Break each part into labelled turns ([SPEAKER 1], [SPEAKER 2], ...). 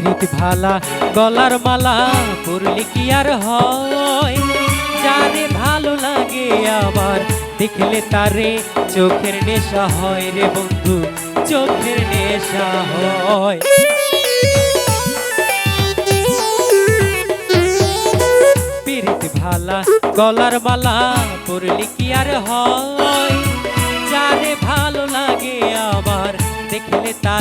[SPEAKER 1] পিরিত ভালা, গলার মালা পরলে কি আর হয়? যারে ভালো লাগে আবার, দেখলে তারে চোখের নেশা হয় রে বন্ধু, চোখের নেশা হয়। পিরিত ভালা, গলার মালা পরলে কি আর হয়? যারে ভালো লাগে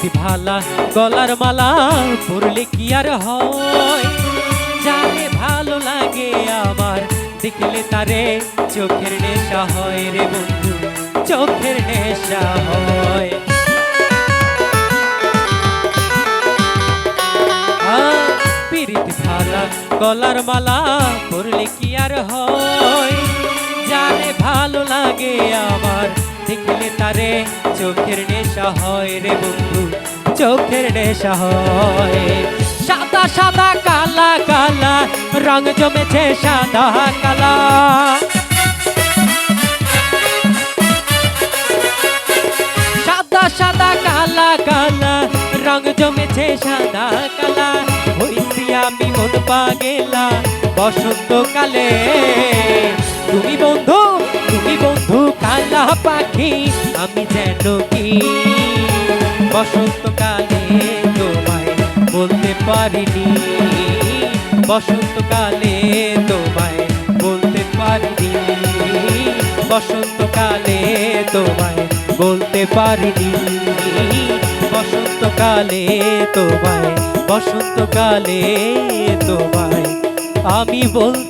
[SPEAKER 1] পিরিতি ভালা, গলার মালা পরলে কি আর হয়? যারে ভালো লাগে আমার, দেখলে তারে চোখের নেশা হয় রে বন্ধু, চোখের নেশা হয়। পিরিতি ভালা, গলার মালা পরলে কি আর হয়? যারে ভালো লাগে আমার চোখের নেশা হয় রে বন্ধু, চোখের নেশা হয়। সাদা সাদা, কালা কালা, রং জমেছে সাদা, কালা। সাদা সাদা, কালা কালা, রং জমেছে সাদা, কালা। হইছি আমি মন পাগেলা, বসন্তকালে। তুমি বন্ধু তুমি বন্ধু পাখি, আমি যেন কি? বসন্তকালে তোমায় বলতে পারিনি। বসন্তকালে তোমায় বলতে পারিনি। বসন্তকালে তোমায় বলতে পারিনি। বসন্তকালে তোমায় বসন্তকালে তোমায় আমি বলতে